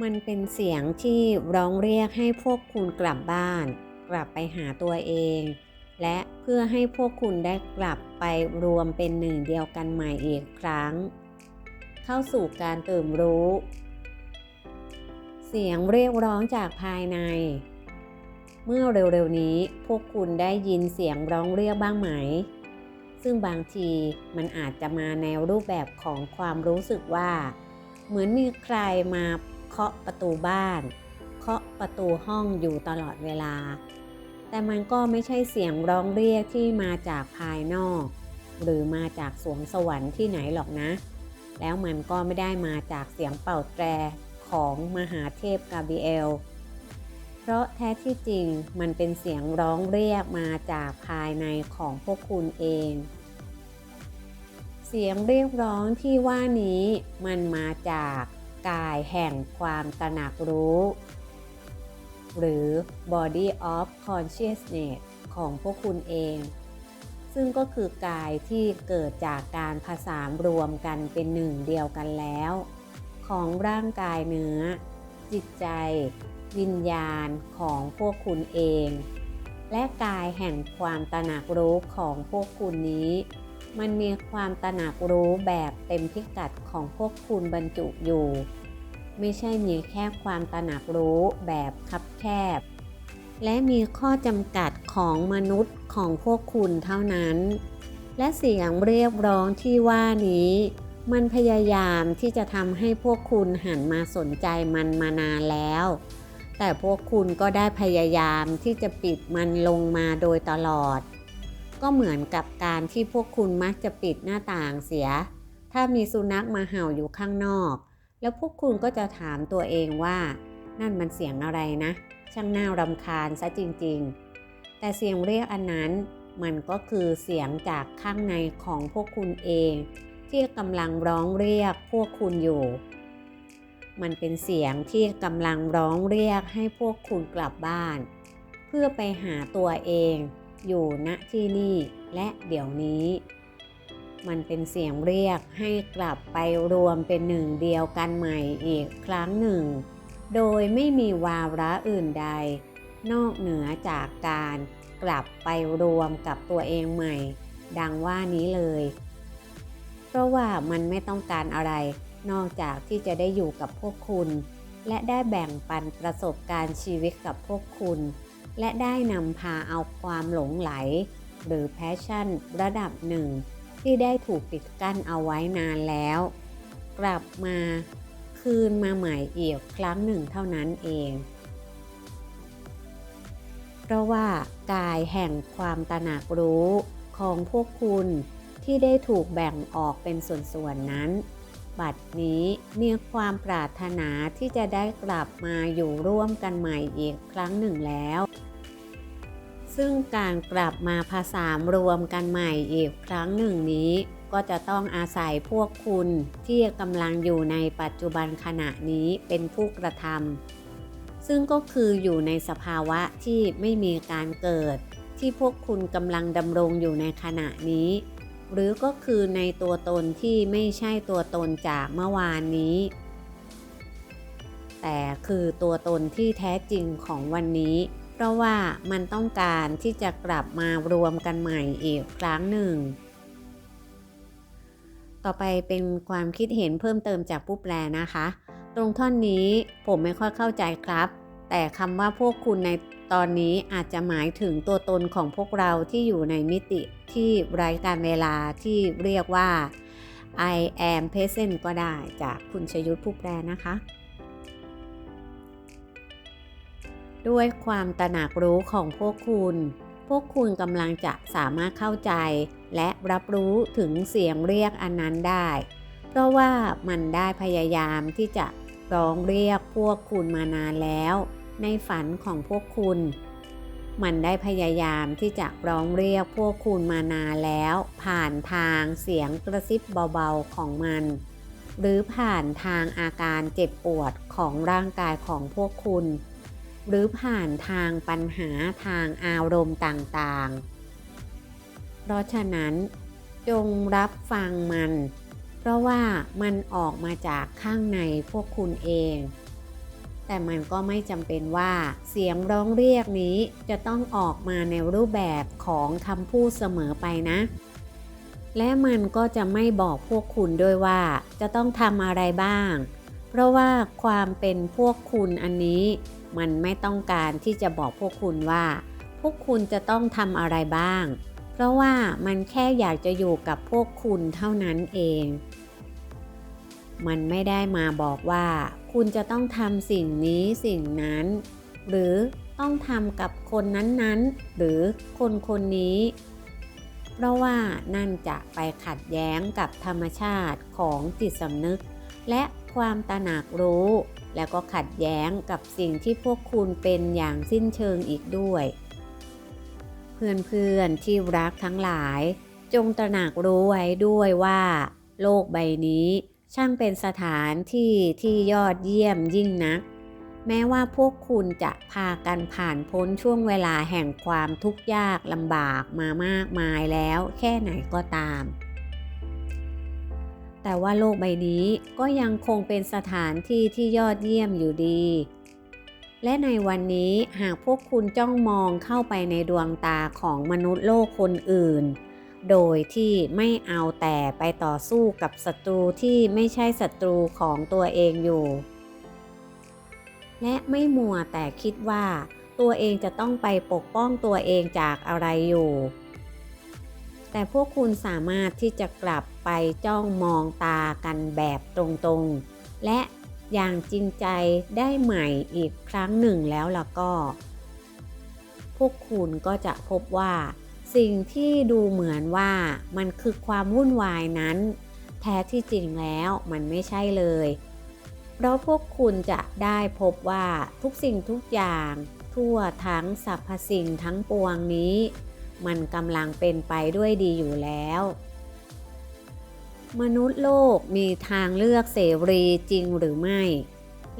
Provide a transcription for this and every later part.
มันเป็นเสียงที่ร้องเรียกให้พวกคุณกลับบ้าน กลับไปหาตัวเอง และเพื่อให้พวกคุณได้กลับไปรวมเป็นหนึ่งเดียวกันใหม่อีกครั้ง เข้าสู่การตื่นรู้ เสียงเรียกร้องจากภายใน เมื่อเร็วๆนี้พวกคุณได้ยินเสียงร้องเรียกบ้างไหม ซึ่งบางทีมันอาจจะมาในรูปแบบของความรู้สึกว่า เหมือนมีใครมา เคาะประตูบ้าน เคาะประตูห้องอยู่ตลอดเวลา แต่มันก็ไม่ใช่เสียงร้องเรียกที่มาจากภายนอก หรือมาจากสวงสวรรค์ที่ไหนหรอกนะ แล้วมันก็ไม่ได้มาจากเสียงเป่าแตรของมหาเทพกาเบรีเอล เพราะแท้ที่จริงมันเป็นเสียงร้องเรียกมาจากภายในของพวกคุณเองเสียงเรียกร้องที่ว่านี้มันมาจาก กายแห่งความตระหนักรู้ หรือ body of consciousness ของพวกคุณเอง ซึ่งก็คือกายที่เกิดจากการผสานรวมกันเป็นหนึ่งเดียวกันแล้ว ของร่างกายเนื้อ จิตใจ วิญญาณของพวกคุณเอง และกายแห่งความตระหนักรู้ของพวกคุณนี้ มันมีความตระหนักรู้แบบเต็มพิกัดของพวกคุณบรรจุอยู่ ไม่ใช่มีแค่ความตระหนักรู้แบบคับแคบ และมีข้อจำกัดของมนุษย์ของพวกคุณเท่านั้น และเสียงเรียกร้องที่ว่านี้ มันพยายามที่จะทำให้พวกคุณหันมาสนใจมันมานานแล้ว แต่พวกคุณก็ได้พยายามที่จะปิดมันลงมาโดยตลอด ก็เหมือนกับการที่พวกคุณมักจะปิดหน้าต่างเสีย ถ้ามีสุนัขมาเห่าอยู่ข้างนอก แล้วพวกคุณก็จะถามตัวเองว่า นั่นมันเสียงอะไรนะ ช่างน่ารำคาญซะจริงๆ แต่เสียงเรียกอันนั้นมันก็คือเสียงจากข้างในของพวกคุณเอง ที่กำลังร้องเรียกพวกคุณอยู่ มันเป็นเสียงที่กำลังร้องเรียกให้พวกคุณกลับบ้าน เพื่อไปหาตัวเอง อยู่ณที่นี่และเดี๋ยวนี้ มันเป็นเสียงเรียกให้กลับไปรวมเป็นหนึ่งเดียวกันใหม่อีกครั้งหนึ่ง โดยไม่มีวาระอื่นใด นอกเหนือจากการกลับไปรวมกับตัวเองใหม่ ดังว่านี้เลย เพราะว่ามันไม่ต้องการอะไรนอกจากที่จะได้อยู่กับพวกคุณ และได้แบ่งปันประสบการณ์ชีวิตกับพวกคุณ และได้นำพาเอาความหลงไหล หรือแพชชั่นระดับหนึ่ง ที่ได้ถูกปิดกั้นเอาไว้นานแล้ว กลับมาคืนมาใหม่อีกครั้งหนึ่งเท่านั้นเอง เพราะว่ากายแห่งความตระหนักรู้ของพวกคุณที่ได้ถูกแบ่งออกเป็นส่วนๆนั้น บัดนี้มีความปรารถนาที่จะได้กลับมาอยู่ร่วมกันใหม่อีกครั้งหนึ่งแล้ว ซึ่งการกลับมาผสานรวมกันใหม่อีกครั้งหนึ่งนี้ ก็จะต้องอาศัยพวกคุณที่กำลังอยู่ในปัจจุบันขณะนี้เป็นผู้กระทำซึ่งก็คืออยู่ในสภาวะที่ไม่มีการเกิด ที่พวกคุณกำลังดำรงอยู่ในขณะนี้ หรือก็คือในตัวตนที่ไม่ใช่ตัวตนจากเมื่อวานนี้ แต่คือตัวตนที่แท้จริงของวันนี้ เพราะว่ามันต้องการที่จะกลับมารวมกันใหม่อีกครั้งหนึ่ง ต่อไปเป็นความคิดเห็นเพิ่มเติมจากผู้แปลนะคะ ตรงท่อนนี้ผมไม่ค่อยเข้าใจครับ แต่คำว่าพวกคุณในตอนนี้อาจจะหมายถึงตัวตนของพวกเราที่อยู่ในมิติที่ไร้การเวลาที่เรียกว่า I am present ก็ได้จากคุณชยุทธผู้แปลนะคะ ด้วยความตระหนักรู้ของพวกคุณ พวกคุณกำลังจะสามารถเข้าใจ และรับรู้ถึงเสียงเรียกอันนั้นได้ เพราะว่ามันได้พยายามที่จะร้องเรียกพวกคุณมานานแล้ว ในฝันของพวกคุณ มันได้พยายามที่จะร้องเรียกพวกคุณมานานแล้ว ผ่านทางเสียงกระซิบเบาๆของมัน หรือผ่านทางอาการเจ็บปวดของร่างกายของพวกคุณ หรือผ่านทางปัญหาทางอารมณ์ต่างๆ เพราะฉะนั้นจงรับฟังมัน เพราะว่ามันออกมาจากข้างในพวกคุณเอง แต่มันก็ไม่จำเป็นว่า เสียงร้องเรียกนี้จะต้องออกมาในรูปแบบของคำพูดเสมอไปนะ และมันก็จะไม่บอกพวกคุณด้วยว่า จะต้องทำอะไรบ้าง เพราะว่าความเป็นพวกคุณอันนี้ มันไม่ต้องการที่จะบอกพวกคุณว่า พวกคุณจะต้องทำอะไรบ้าง เพราะว่ามันแค่อยากจะอยู่กับพวกคุณเท่านั้นเอง มันไม่ได้มาบอกว่า คุณจะต้องทำสิ่งนี้สิ่งนั้น หรือต้องทำกับคนนั้นๆ หรือคนคนนี้ เพราะว่านั่นจะไปขัดแย้งกับธรรมชาติของจิตสำนึก และความตระหนักรู้ แล้วก็ขัดแย้งกับสิ่งที่พวกคุณเป็นอย่างสิ้นเชิงอีกด้วย เพื่อนๆที่รักทั้งหลาย จงตระหนักรู้ไว้ด้วยว่า โลกใบนี้ ช่างเป็นสถานที่ที่ยอดเยี่ยมยิ่งนัก แม้ว่าพวกคุณจะพากันผ่านพ้นช่วงเวลาแห่งความทุกข์ยากลำบากมามากมายแล้วแค่ไหนก็ตาม แต่ว่าโลกใบนี้ก็ยังคงเป็นสถานที่ที่ยอดเยี่ยมอยู่ดี และในวันนี้หากพวกคุณจ้องมองเข้าไปในดวงตาของมนุษย์โลกคนอื่น โดยที่ไม่เอาแต่ไปต่อสู้กับศัตรูที่ไม่ใช่ศัตรูของตัวเองอยู่ และไม่มัวแต่คิดว่า ตัวเองจะต้องไปปกป้องตัวเองจากอะไรอยู่ แต่พวกคุณสามารถที่จะกลับไปจ้องมองตากันแบบตรงๆ และอย่างจริงใจได้ใหม่อีกครั้งหนึ่งแล้วล่ะก็ พวกคุณก็จะพบว่า สิ่งที่ดูเหมือนว่ามันคือความวุ่นวายนั้น แท้ที่จริงแล้วมันไม่ใช่เลย เพราะพวกคุณจะได้พบว่าทุกสิ่งทุกอย่าง ทั่วทั้งสรรพสิ่งทั้งปวงนี้ มันกำลังเป็นไปด้วยดีอยู่แล้ว มนุษย์โลกมีทางเลือกเสรีจริงหรือไม่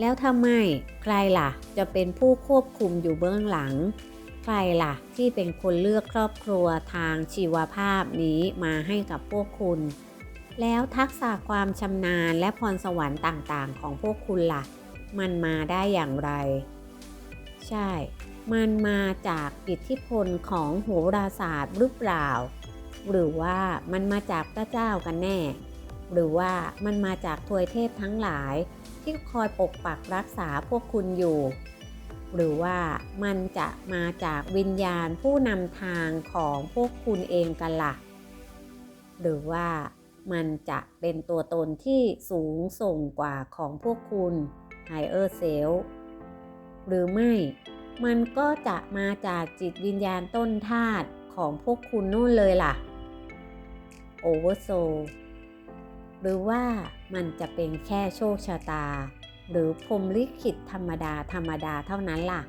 แล้วถ้าไม่ใครล่ะ จะเป็นผู้ควบคุมอยู่เบื้องหลัง ใครล่ะ ที่เป็นคนเลือกครอบครัวทางชีวภาพนี้มาให้กับพวกคุณ แล้วทักษะความชำนาญและพรสวรรค์ต่างๆ ของพวกคุณล่ะ มันมาได้อย่างไร ใช่ มันมาจากอิทธิพลของโหราศาสตร์หรือเปล่า หรือว่ามันมาจากพระเจ้ากันแน่ หรือว่ามันมาจากทวยเทพทั้งหลายที่คอยปกปักรักษาพวกคุณอยู่ หรือว่ามันจะมาจากวิญญาณผู้นำทางของพวกคุณเองกันละ่ะ หรือว่ามันจะเป็นตัวตนที่สูงส่งกว่าของพวกคุณ Higher Self หรือไม่ มันก็จะมาจากจิตวิญญาณต้นธาตุของพวกคุณนู่นเลยล่ะ Oversoul หรือว่ามันจะเป็นแค่โชคชะตา หรือพรมลิขิตธรรมดาธรรมดาเท่านั้นล่ะ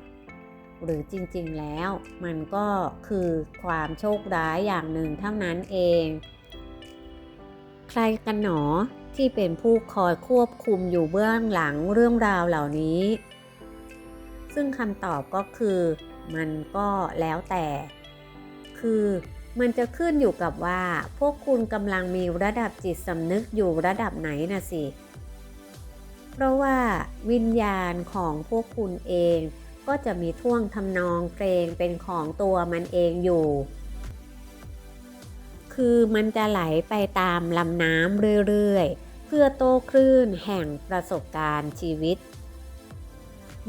หรือจริงๆแล้วมันก็คือความโชคร้ายอย่างหนึ่งเท่านั้นเอง ใครกันหนอที่เป็นผู้คอยควบคุมอยู่เบื้องหลังเรื่องราวเหล่านี้ ซึ่งคำตอบก็คือมันก็แล้วแต่ คือมันจะขึ้นอยู่กับว่า พวกคุณกำลังมีระดับจิตสำนึกอยู่ระดับไหนนะสิ เพราะว่าวิญญาณของพวกคุณเอง ก็จะมีท่วงทำนองเพลงเป็นของตัวมันเองอยู่ คือมันจะไหลไปตามลำน้ำเรื่อยๆ เพื่อโตคลื่นแห่งประสบการณ์ชีวิต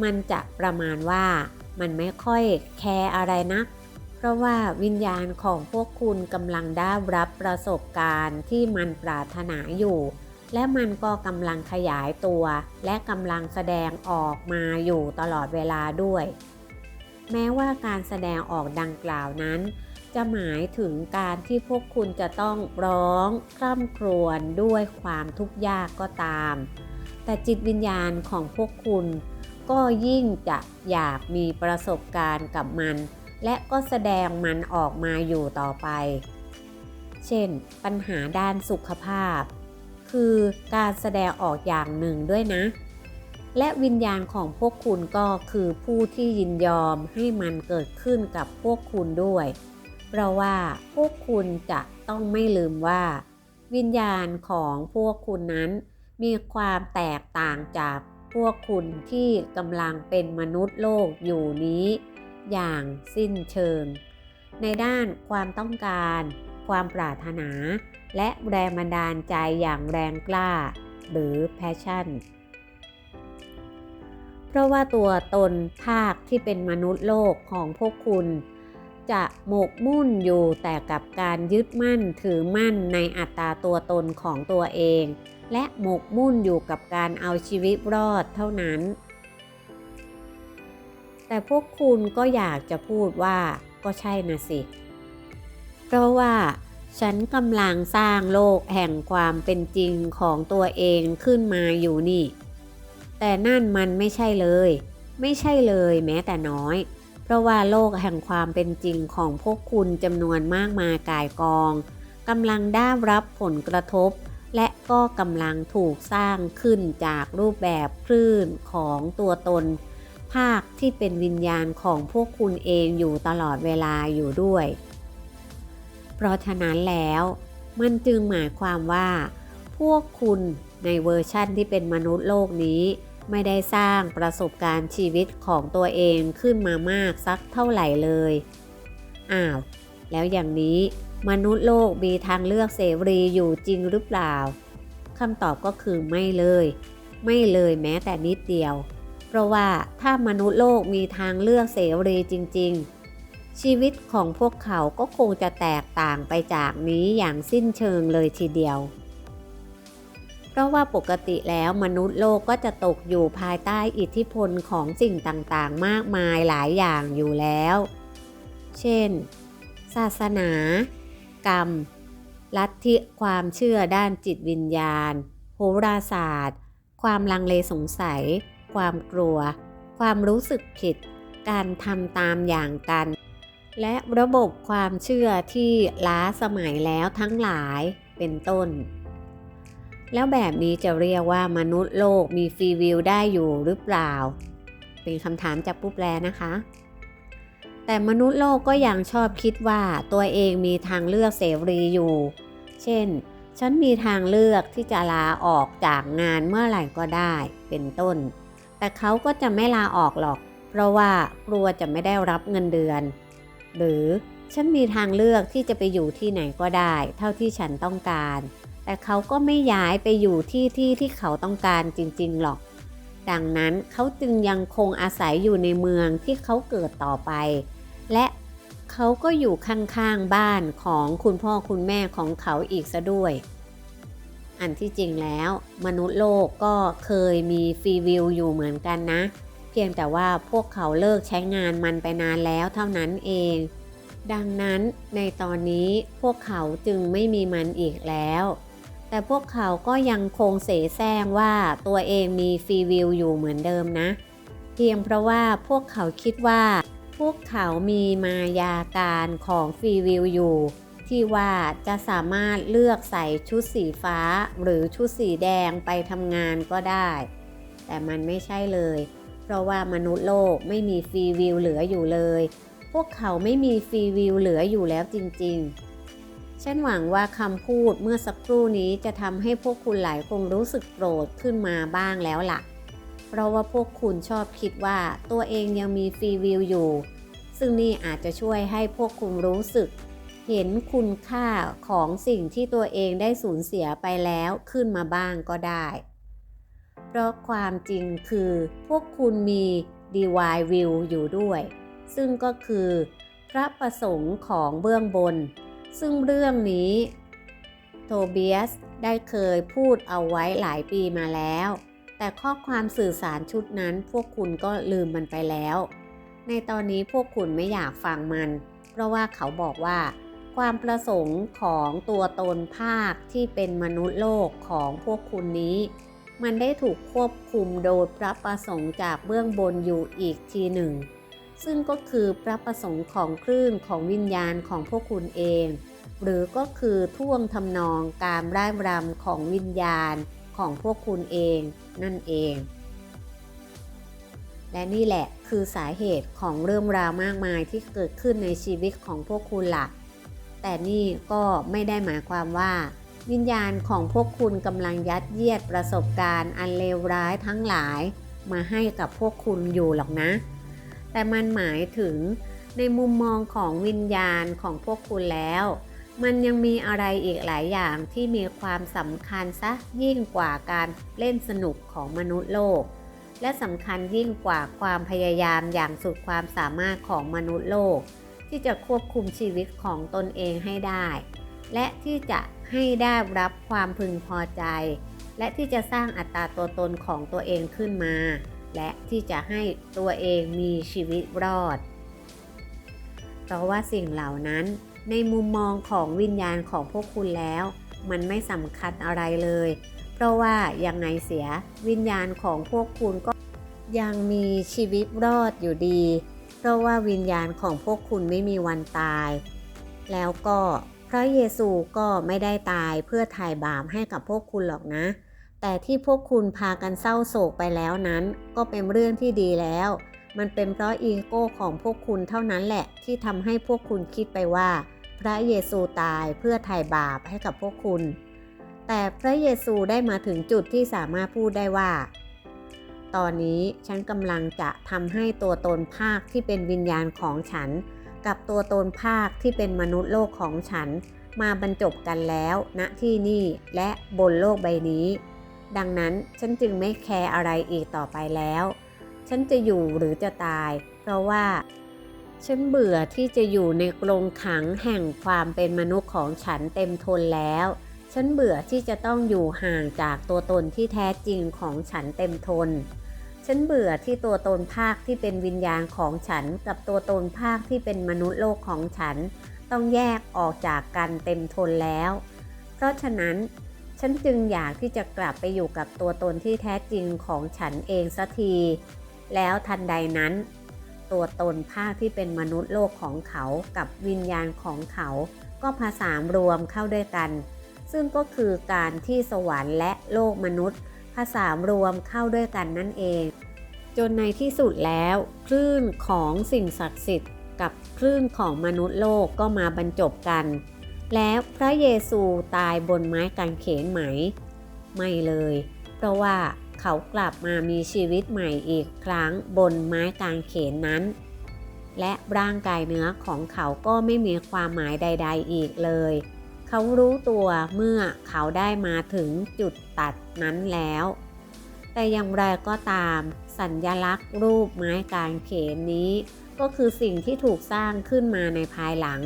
มันจะประมาณว่ามันไม่ค่อยแคร์อะไรนักเพราะว่าวิญญาณของพวกคุณกำลังได้รับประสบการณ์ที่มันปรารถนาอยู่ และมันก็กำลังขยายตัว และกำลังแสดงออกมาอยู่ตลอดเวลาด้วย แม้ว่าการแสดงออกดังกล่าวนั้น จะหมายถึงการที่พวกคุณจะต้องร้องคร่ำครวญด้วยความทุกข์ยากก็ตาม แต่จิตวิญญาณของพวกคุณก็ยิ่งจะอยากมีประสบการณ์กับมัน และก็แสดงมันออกมาอยู่ต่อไป เช่น ปัญหาด้านสุขภาพ คือการแสดงออกอย่างหนึ่งด้วยนะ และวิญญาณของพวกคุณก็คือผู้ที่ยินยอมให้มันเกิดขึ้นกับพวกคุณด้วย เพราะว่าพวกคุณจะต้องไม่ลืมว่า วิญญาณของพวกคุณนั้น มีความแตกต่างจากพวกคุณที่กำลังเป็นมนุษย์โลกอยู่นี้ อย่างสิ้นเชิง ในด้านความต้องการ ความปรารถนา และแรงบันดาลใจอย่างแรงกล้า หรือ passion เพราะว่าตัวตนภาคที่เป็นมนุษย์โลกของพวกคุณ จะหมกมุ่นอยู่แต่กับการยึดมั่นถือมั่นในอัตราตัวตนของตัวเอง และหมกมุ่นอยู่กับการเอาชีวิตรอดเท่านั้น แต่พวกคุณก็อยากจะพูดว่าก็ใช่นะสิ เพราะว่า ฉันกำลังสร้างโลกแห่งความเป็นจริงของตัวเองขึ้นมาอยู่นี่ แต่นั่นมันไม่ใช่เลย ไม่ใช่เลยแม้แต่น้อย เพราะว่าโลกแห่งความเป็นจริงของพวกคุณจำนวนมากมายกายกองกำลังได้รับผลกระทบ และก็กำลังถูกสร้างขึ้นจากรูปแบบคลื่นของตัวตน ภาคที่เป็นวิญญาณของพวกคุณเองอยู่ตลอดเวลาอยู่ด้วย เพราะฉะนั้นแล้วมันจึงหมายความว่า พวกคุณในเวอร์ชั่นที่เป็นมนุษย์โลกนี้ ไม่ได้สร้างประสบการณ์ชีวิตของตัวเองขึ้นมามากสักเท่าไหร่เลย อ้าว แล้วอย่างนี้มนุษย์โลกมีทางเลือกเสรีอยู่จริงหรือเปล่าคำตอบก็คือไม่เลย ไม่เลยแม้แต่นิดเดียว เพราะว่าถ้ามนุษย์โลกมีทางเลือกเสรีจริง ๆ ชีวิตของพวกเขาก็คงจะแตกต่างไปจากนี้อย่างสิ้นเชิงเลยทีเดียว เพราะว่าปกติแล้วมนุษย์โลกก็จะตกอยู่ภายใต้อิทธิพลของสิ่งต่างๆ มากมายหลายอย่างอยู่แล้ว เช่น ศาสนา กรรม ลัทธิความเชื่อด้านจิตวิญญาณ โหราศาสตร์ ความลังเลสงสัย ความกลัว ความรู้สึกผิด การทำตามอย่างกัน และระบบความเชื่อที่ล้าสมัยแล้วทั้งหลายเป็นต้น แล้วแบบนี้จะเรียกว่ามนุษย์โลกมีฟรีวิวได้อยู่หรือเปล่า เป็นคำถามจากผู้แปลนะคะ แต่มนุษย์โลกก็ยังชอบคิดว่าตัวเองมีทางเลือกเสรีอยู่ เช่น ฉันมีทางเลือกที่จะลาออกจากงานเมื่อไหร่ก็ได้เป็นต้น แต่เขาก็จะไม่ลาออกหรอก เพราะว่ากลัวจะไม่ได้รับเงินเดือน หรือฉันมีทางเลือกที่จะไปอยู่ที่ไหนก็ได้ เท่าที่ฉันต้องการ แต่เขาก็ไม่ย้ายไปอยู่ที่ที่ที่เขาต้องการจริงๆหรอก ดังนั้นเขาจึงยังคงอาศัยอยู่ในเมืองที่เขาเกิดต่อไป และเขาก็อยู่ข้างๆบ้านของคุณพ่อคุณแม่ของเขาอีกซะด้วย อันที่จริงแล้ว มนุษย์โลกก็เคยมีฟรีวิวอยู่เหมือนกันนะ พียงแต่ว่าพวกเขาเลิกใช้งานมันไปนานแล้วเท่านั้นเอง ดังนั้นในตอนนี้พวกเขาจึงไม่มีมันอีกแล้ว แต่พวกเขาก็ยังคงเสแสร้งว่าตัวเองมีฟรีวิวอยู่เหมือนเดิมนะ เพียงเพราะว่าพวกเขาคิดว่า พวกเขามีมายาการของฟรีวิวอยู่ ที่ว่าจะสามารถเลือกใส่ชุดสีฟ้าหรือชุดสีแดงไปทำงานก็ได้ แต่มันไม่ใช่เลย เพราะว่ามนุษย์โลกไม่มีฟรีวิวเหลืออยู่เลย พวกเขาไม่มีฟรีวิวเหลืออยู่แล้วจริงๆ ฉันหวังว่าคำพูดเมื่อสักครู่นี้จะทำให้พวกคุณหลายคงรู้สึกโกรธขึ้นมาบ้างแล้วล่ะ เพราะว่าพวกคุณชอบคิดว่าตัวเองยังมีฟรีวิวอยู่ ซึ่งนี่อาจจะช่วยให้พวกคุณรู้สึก เห็นคุณค่าของสิ่งที่ตัวเองได้สูญเสียไปแล้วขึ้นมาบ้างก็ได้ เพราะความจริงคือพวกคุณมี DY View อยู่ด้วย ซึ่งก็คือ พระประสงค์ของเบื้องบน ซึ่งเรื่องนี้ โทเบียสได้เคยพูดเอาไว้หลายปีมาแล้ว แต่ข้อความสื่อสารชุดนั้นพวกคุณก็ลืมมันไปแล้ว ในตอนนี้พวกคุณไม่อยากฟังมัน เพราะว่าเขาบอกว่า ความประสงค์ของตัวตนภาคที่เป็นมนุษย์โลกของพวกคุณนี้ มันได้ถูกควบคุมโดยพระประสงค์จากเบื้องบนอยู่อีกทีหนึ่ง ซึ่งก็คือพระประสงค์ของคลื่นของวิญญาณของพวกคุณเอง หรือก็คือท่วงทำนองการร่ายรำของวิญญาณของพวกคุณเองนั่นเอง และนี่แหละคือสาเหตุของเรื่องราวมากมายที่เกิดขึ้นในชีวิตของพวกคุณละ่ะ แต่นี่ก็ไม่ได้หมายความว่า วิญญาณของพวกคุณกำลังยัดเยียดประสบการณ์อันเลวร้ายทั้งหลายมาให้กับพวกคุณอยู่หรอกนะ แต่มันหมายถึงในมุมมองของวิญญาณของพวกคุณแล้ว มันยังมีอะไรอีกหลายอย่างที่มีความสำคัญซะยิ่งกว่าการเล่นสนุกของมนุษย์โลก และสำคัญยิ่งกว่าความพยายามอย่างสุดความสามารถของมนุษย์โลก ที่จะควบคุมชีวิตของตนเองให้ได้ และที่จะ ให้ได้รับความพึงพอใจ และที่จะสร้างอัตราตัวตนของตัวเองขึ้นมา และที่จะให้ตัวเองมีชีวิตรอด เพราะว่าสิ่งเหล่านั้นในมุมมองของวิญญาณของพวกคุณแล้ว มันไม่สำคัญอะไรเลย เพราะว่ายังไงเสียวิญญาณของพวกคุณก็ยังมีชีวิตรอดอยู่ดี เพราะว่าวิญญาณของพวกคุณไม่มีวันตาย แล้วก็ พระเยซูก็ไม่ได้ตายเพื่อถ่ายบาปให้กับพวกคุณหรอกนะ แต่ที่พวกคุณพากันเศร้าโศกไปแล้วนั้น ก็เป็นเรื่องที่ดีแล้ว มันเป็นเพราะอีโก้ของพวกคุณเท่านั้นแหละ ที่ทำให้พวกคุณคิดไปว่า พระเยซูตายเพื่อไถ่บาปให้กับพวกคุณ แต่พระเยซูได้มาถึงจุดที่สามารถพูดได้ว่า ตอนนี้ฉันกำลังจะทำให้ตัวตนภาคที่เป็นวิญญาณของฉัน กับตัวตนภาคที่เป็นมนุษย์โลกของฉัน มาบรรจบกันแล้วณที่นี่และบนโลกใบนี้ ดังนั้นฉันจึงไม่แคร์อะไรอีกต่อไปแล้ว ฉันจะอยู่หรือจะตาย เพราะว่า ฉันเบื่อที่จะอยู่ในกรงขังแห่งความเป็นมนุษย์ของฉันเต็มทนแล้ว ฉันเบื่อที่จะต้องอยู่ห่างจากตัวตนที่แท้จริงของฉันเต็มทน ฉันเบื่อที่ตัวตนภาคที่เป็นวิญญาณของฉัน กับตัวตนภาคที่เป็นมนุษย์โลกของฉัน ต้องแยกออกจากกันเต็มทนแล้ว เพราะฉะนั้น ฉันจึงอยากที่จะกลับไปอยู่กับตัวตนที่แท้จริงของฉันเองสักที แล้วทันใดนั้น ตัวตนภาคที่เป็นมนุษย์โลกของเขา กับวิญญาณของเขา ก็ผสานรวมเข้าด้วยกัน ซึ่งก็คือการที่สวรรค์และโลกมนุษย์ ผสารวมเข้าด้วยกันนั่นเอง จนในที่สุดแล้ว คลื่นของสิ่งศักดิ์สิทธิ์ กับคลื่นของมนุษย์โลกก็มาบรรจบกัน แล้วพระเยซูตายบนไม้กางเขนไหม ไม่เลย เพราะว่าเขากลับมามีชีวิตใหม่อีกครั้งบนไม้กางเขนนั้น และร่างกายเนื้อของเขาก็ไม่มีความหมายใด ๆ อีกเลย เขารู้ตัวเมื่อเขาได้มาถึงจุดตัดนั้นแล้ว แต่อย่างไรก็ตาม สัญญลักษณ์รูปไม้กางเขนนี้ ก็คือสิ่งที่ถูกสร้างขึ้นมาในภายหลัง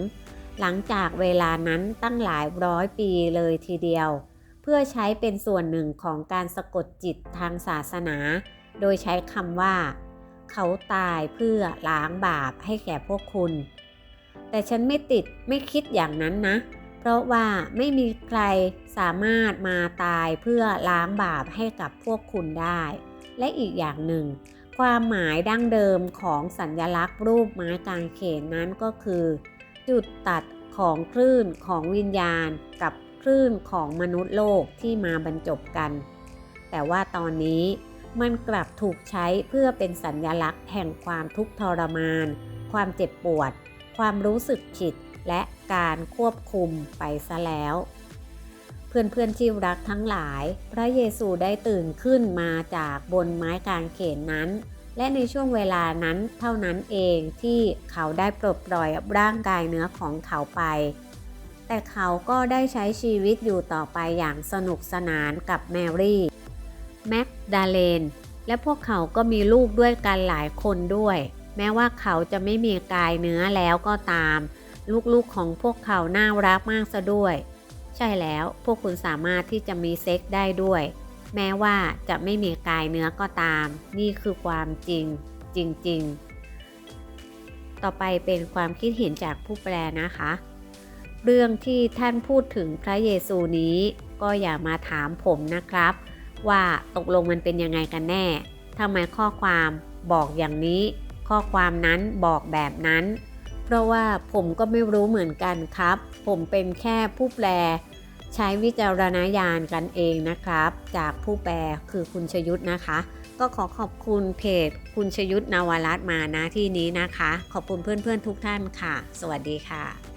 หลังจากเวลานั้นตั้งหลายร้อยปีเลยทีเดียว เพื่อใช้เป็นส่วนหนึ่งของการสะกดจิตทางศาสนา โดยใช้คำว่า เขาตายเพื่อล้างบาปให้แก่พวกคุณ แต่ฉันไม่ติดไม่คิดอย่างนั้นนะ เพราะว่าไม่มีใครสามารถมาตายเพื่อล้างบาปให้กับพวกคุณได้ และอีกอย่างหนึ่ง ความหมายดั้งเดิมของสัญลักษณ์รูปไม้กางเขนนั้นก็คือ จุดตัดของคลื่นของวิญญาณกับคลื่นของมนุษย์โลกที่มาบรรจบกัน แต่ว่าตอนนี้มันกลับถูกใช้เพื่อเป็นสัญญลักษณ์แห่งความทุกข์ทรมาน ความเจ็บปวด ความรู้สึกผิด และการควบคุมไปซะแล้ว เพื่อนๆที่รักทั้งหลาย พระเยซูได้ตื่นขึ้นมาจากบนไม้กางเขนนั้น และในช่วงเวลานั้นเท่านั้นเองที่เขาได้ปลดปล่อยร่างกายเนื้อของเขาไป แต่เขาก็ได้ใช้ชีวิตอยู่ต่อไปอย่างสนุกสนานกับแมรี่แม็กดาเลนและพวกเขาก็มีลูกด้วยกันหลายคนด้วย แม้ว่าเขาจะไม่มีกายเนื้อแล้วก็ตาม ลูกๆของพวกเขาน่ารักมากซะด้วย ใช่แล้วพวกคุณสามารถที่จะมีเซ็กได้ด้วย แม้ว่าจะไม่มีกายเนื้อก็ตาม นี่คือความจริงจริง ๆ ต่อไปเป็นความคิดเห็นจากผู้แปลนะคะ เรื่องที่ท่านพูดถึงพระเยซูนี้ ก็อย่ามาถามผมนะครับ ว่าตกลงมันเป็นยังไงกันแน่ทำไมข้อความบอกอย่างนี้ ข้อความนั้นบอกแบบนั้น เพราะว่าผมก็ไม่รู้เหมือนกันครับ ผมเป็นแค่ผู้แปล ใช้วิจารณญาณกันเองนะครับ จากผู้แปลคือคุณชยุทธนะคะ ก็ขอขอบคุณเพจ คุณชยุทธนวรัตมานะที่นี้นะคะ ขอบคุณเพื่อนๆทุกท่านค่ะ สวัสดีค่ะ